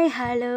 Hi hello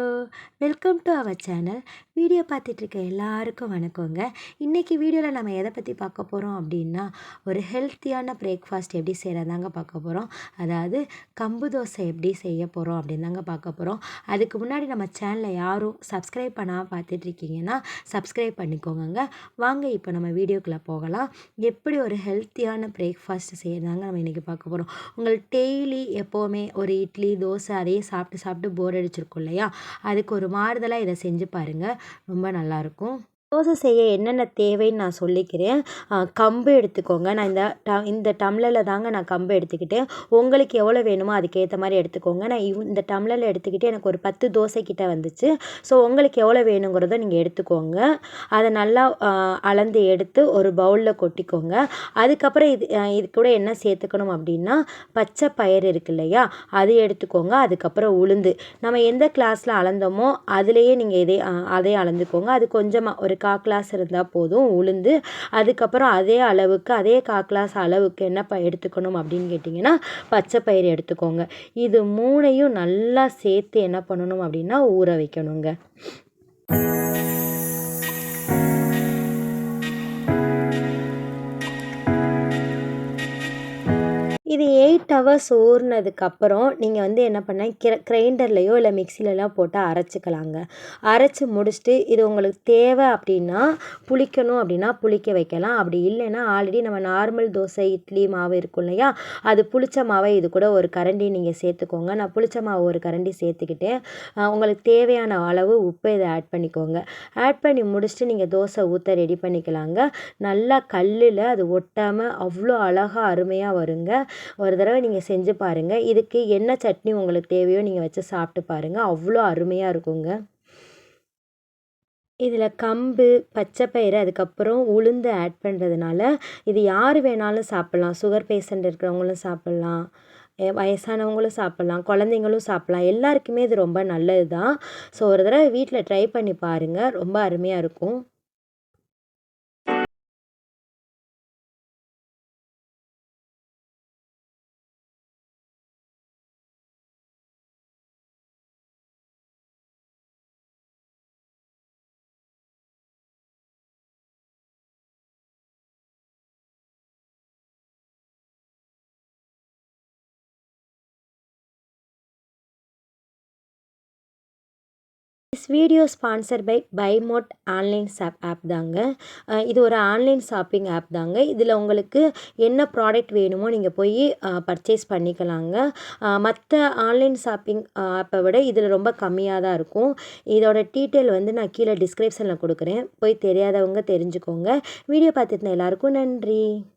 welcome to our channel video பார்த்துட்ருக்க எல்லாருக்கும் வணக்கங்க. இன்றைக்கி வீடியோவில் நம்ம எதை பற்றி பார்க்க போகிறோம் அப்படின்னா ஒரு ஹெல்த்தியான பிரேக்ஃபாஸ்ட் எப்படி செய்கிறதாங்க பார்க்க போகிறோம் அதாவது கம்பு தோசை எப்படி செய்ய போகிறோம் அப்படின்னு தாங்க பார்க்க போகிறோம் அதுக்கு முன்னாடி நம்ம சேனலை யாரும் சப்ஸ்கிரைப் பண்ணாமல் பார்த்துட்ருக்கீங்கன்னா சப்ஸ்கிரைப் பண்ணிக்கோங்க வாங்க இப்போ நம்ம வீடியோக்குள்ளே போகலாம். எப்படி ஒரு ஹெல்த்தியான பிரேக்ஃபாஸ்ட் செய்கிறதாங்க நம்ம இன்றைக்கி பார்க்க போகிறோம் உங்களுக்கு டெய்லி எப்போவுமே ஒரு இட்லி தோசை அதையே சாப்பிட்டு சாப்பிட்டு போர் அடிச்சிருக்கோம். இல்லையா? அதுக்கு ஒரு மாறுதலாக இதை செஞ்சு பாருங்கள் ரொம்ப நல்லாயிருக்கும். தோசை செய்ய என்னென்ன தேவைன்னு நான் சொல்லிக்கிறேன். கம்பு எடுத்துக்கோங்க. நான் இந்த ட இந்த டம்ளரில் தாங்க நான் கம்பு எடுத்துக்கிட்டேன். உங்களுக்கு எவ்வளோ வேணுமோ அதுக்கேற்ற மாதிரி எடுத்துக்கோங்க. நான் இவ் இந்த டம்ளரில் எடுத்துக்கிட்டு எனக்கு ஒரு பத்து தோசை கிட்ட வந்துச்சு. ஸோ உங்களுக்கு எவ்வளோ வேணுங்கிறத நீங்கள் எடுத்துக்கோங்க. அதை நல்லா அளந்து எடுத்து ஒரு பவுலில் கொட்டிக்கோங்க. அதுக்கப்புறம் இது இது கூட என்ன சேர்த்துக்கணும் அப்படின்னா பச்சை பயிர் இருக்கு இல்லையா? அது எடுத்துக்கோங்க. அதுக்கப்புறம் உளுந்து. நம்ம எந்த கிளாஸில் அளந்தோமோ அதுலேயே நீங்கள் இதே அதே அளந்துக்கோங்க. அது கொஞ்சமாக ஒரு கா கிளாஸ் இருந்தால் போதும் உளுந்து அதுக்கப்புறம் அதே அளவுக்கு அதே கா கிளாஸ் அளவுக்கு என்ன ப எடுத்துக்கணும் அப்படின்னு கேட்டிங்கன்னா பச்சை பயிர் எடுத்துக்கோங்க. இது மூணையும் நல்லா சேர்த்து என்ன பண்ணணும் அப்படின்னா ஊற வைக்கணுங்க. எயிட் ஹவர்ஸ் ஊறினதுக்கப்புறம் நீங்கள் வந்து என்ன பண்ண கிர கிரைண்டர்லேயோ இல்லை மிக்சிலலாம் போட்டு அரைச்சிக்கலாங்க. அரைச்சி முடிச்சுட்டு இது உங்களுக்கு தேவை அப்படின்னா புளிக்கணும் அப்படின்னா புளிக்க வைக்கலாம். அப்படி இல்லைன்னா ஆல்ரெடி நம்ம நார்மல் தோசை இட்லி மாவு இருக்கும் இல்லையா? அது புளிச்ச மாவை இது கூட ஒரு கரண்டி நீங்கள் சேர்த்துக்கோங்க. நான் புளிச்ச மாவு ஒரு கரண்டி சேர்த்துக்கிட்டு உங்களுக்கு தேவையான அளவு உப்பு இதை ஆட் பண்ணிக்கோங்க. ஆட் பண்ணி முடிச்சுட்டு நீங்கள் தோசை ஊற்ற ரெடி பண்ணிக்கலாங்க. நல்லா கல்லில் அது ஒட்டாமல் அவ்வளோ அழகாக அருமையாக வருங்க. ஒரு தடவை நீங்கள் செஞ்சு பாருங்கள் இதுக்கு என்ன சட்னி உங்களுக்கு தேவையோ நீங்கள் வச்சு சாப்பிட்டு பாருங்கள் அவ்வளோ அருமையாக இருக்குங்க. இதில் கம்பு பச்சை பயிறு அதுக்கப்புறம் உளுந்து ஆட் பண்ணுறதுனால இது யார் வேணாலும் சாப்பிட்லாம். சுகர் பேஷண்ட் இருக்கிறவங்களும் சாப்பிட்லாம். வயசானவங்களும் சாப்பிட்லாம். குழந்தைங்களும் சாப்பிட்லாம். எல்லாருக்குமே இது ரொம்ப நல்லது தான் ஸோ ஒரு தடவை வீட்டில் ட்ரை பண்ணி பாருங்கள் ரொம்ப அருமையாக இருக்கும். திஸ் வீடியோ ஸ்பான்சர் பை பைமோட் ஆன்லைன் ஷாப் ஆப் தாங்க. இது ஒரு ஆன்லைன் ஷாப்பிங் ஆப் தாங்க. இதில் உங்களுக்கு என்ன ப்ராடக்ட் வேணுமோ நீங்கள் போய் பர்ச்சேஸ் பண்ணிக்கலாங்க. மற்ற ஆன்லைன் ஷாப்பிங் ஆப்பை விட இதில் ரொம்ப கம்மியாக தான் இருக்கும். இதோட டீட்டெயில் வந்து நான் கீழே டிஸ்கிரிப்ஷனில் கொடுக்குறேன். போய் தெரியாதவங்க தெரிஞ்சுக்கோங்க. வீடியோ பார்த்துருந்த எல்லாருக்கும் நன்றி.